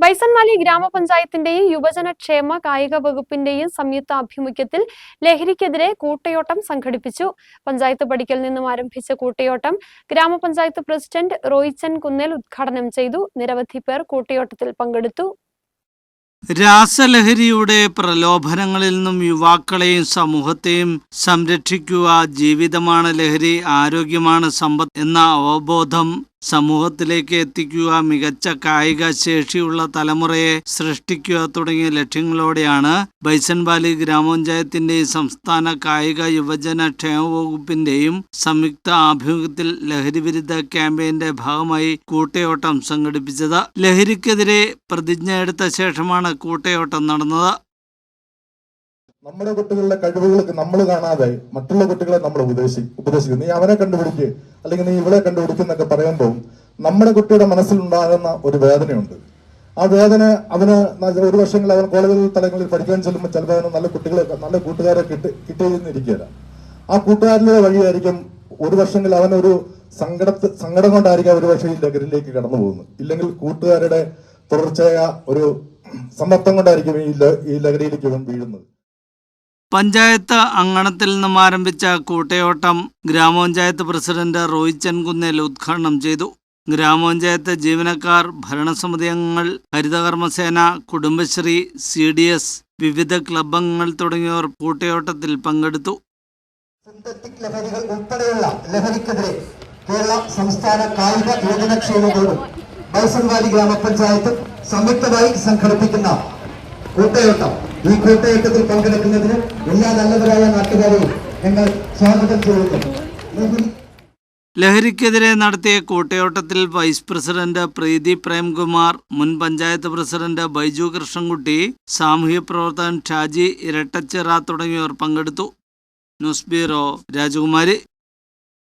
ബൈസൺവാലി ഗ്രാമപഞ്ചായത്തിന്റെയും യുവജന ക്ഷേമ കായിക വകുപ്പിന്റെയും സംയുക്ത ആഭിമുഖ്യത്തിൽ ലഹരിക്കെതിരെ കൂട്ടയോട്ടം സംഘടിപ്പിച്ചു. പഞ്ചായത്ത് പടിക്കൽ നിന്നും ആരംഭിച്ച കൂട്ടയോട്ടം ഗ്രാമപഞ്ചായത്ത് പ്രസിഡന്റ് റോയിച്ചൻ കുന്നേൽ ഉദ്ഘാടനം ചെയ്തു. നിരവധി പേർ കൂട്ടയോട്ടത്തിൽ പങ്കെടുത്തു. രാസലഹരിയുടെ പ്രലോഭനങ്ങളിൽ നിന്നും യുവാക്കളെയും സമൂഹത്തെയും സംരക്ഷിക്കുക ജീവിതമാണ് ലഹരി ആരോഗ്യമാണ് സമ്പത്ത് എന്ന അവബോധം സമൂഹത്തിലേക്ക് എത്തിക്കുക മികച്ച കായിക ശേഷിയുള്ള തലമുറയെ സൃഷ്ടിക്കുക തുടങ്ങിയ ലക്ഷ്യങ്ങളോടെയാണ് ബൈസൺവാലി ഗ്രാമപഞ്ചായത്തിന്റെയും സംസ്ഥാന കായിക യുവജന ക്ഷേമ വകുപ്പിന്റെയും സംയുക്ത ആഭിമുഖ്യത്തിൽ ലഹരിവിരുദ്ധ ക്യാമ്പയിന്റെ ഭാഗമായി കൂട്ടയോട്ടം സംഘടിപ്പിച്ചത്. ലഹരിക്കെതിരെ പ്രതിജ്ഞ എടുത്ത ശേഷമാണ് കൂട്ടയോട്ടം നടന്നത്. നമ്മുടെ കുട്ടികളുടെ കഴിവുകൾക്ക് നമ്മൾ കാണാതെ മറ്റുള്ള കുട്ടികളെ നമ്മൾ ഉപദേശി ഉപദേശിക്കും. നീ അവനെ കണ്ടുപിടിക്ക് അല്ലെങ്കിൽ നീ ഇവളെ കണ്ടുപിടിക്കുന്നൊക്കെ പറയുമ്പോൾ നമ്മുടെ കുട്ടിയുടെ മനസ്സിലുണ്ടാകുന്ന ഒരു വേദനയുണ്ട്. ആ വേദന അവന് ഒരു വർഷങ്ങളിൽ അവൻ കോളേജ് തലങ്ങളിൽ പഠിക്കാൻ ചെല്ലുമ്പോൾ ചിലപ്പോൾ അവന് നല്ല കുട്ടികളെ നല്ല കൂട്ടുകാരെ കിട്ടി കിട്ടിയിരുന്നിരിക്കുകയില്ല. ആ കൂട്ടുകാരിലെ വഴിയായിരിക്കും ഒരു വർഷങ്ങളിൽ അവനൊരു സങ്കടത്ത് സങ്കടം കൊണ്ടായിരിക്കും ഒരു പക്ഷേ ഈ ലഹരിയിലേക്ക് കടന്നു പോകുന്നത്. ഇല്ലെങ്കിൽ കൂട്ടുകാരുടെ തുടർച്ചയായ ഒരു സമ്മർദ്ദം കൊണ്ടായിരിക്കും ഈ ലഹരിയിലേക്ക് ഇവൻ വീഴുന്നത്. പഞ്ചായത്ത് അങ്കണത്തിൽ നിന്നും ആരംഭിച്ച കൂട്ടയോട്ടം ഗ്രാമപഞ്ചായത്ത് പ്രസിഡന്റ് റോയ് കുന്നേൽ ഉദ്ഘാടനം ചെയ്തു. ഗ്രാമപഞ്ചായത്ത് ജീവനക്കാർ ഭരണസമിതി അംഗങ്ങൾ ഹരിതകർമ്മസേന കുടുംബശ്രീ സി ഡി എസ് വിവിധ ക്ലബ് അംഗങ്ങൾ തുടങ്ങിയവർ കൂട്ടയോട്ടത്തിൽ പങ്കെടുത്തു. സിന്തറ്റിക് ലഹരികൾ ഉൾപ്പെടെയുള്ള ലഹരിക്കെതിരെ കേരള സംസ്ഥാന കായിക യുവജനക്ഷേമ ബോർഡും ബൈസൺവാലി ഗ്രാമപഞ്ചായത്തും സംയുക്തമായി സംഘടിപ്പിക്കുന്ന കൂട്ടയോട്ടം. ഈ കൂട്ടയോട്ടത്തിൽ പങ്കെടുക്കുന്നതിന് എല്ലാ നല്ലവരായ നാട്ടുകാരെയും ഞങ്ങൾ സ്വാഗതം ചെയ്യുന്നു. ലഹരിക്കെതിരെ നടത്തിയ കൂട്ടയോട്ടത്തിൽ വൈസ് പ്രസിഡന്റ് പ്രീതി പ്രേംകുമാർ മുൻ പഞ്ചായത്ത് പ്രസിഡന്റ് ബൈജു കൃഷ്ണൻകുട്ടി സാമൂഹ്യ പ്രവർത്തകൻ ഷാജി ഇരട്ടച്ചിറ തുടങ്ങിയവർ പങ്കെടുത്തു. ന്യൂസ് ബ്യൂറോ രാജകുമാരി.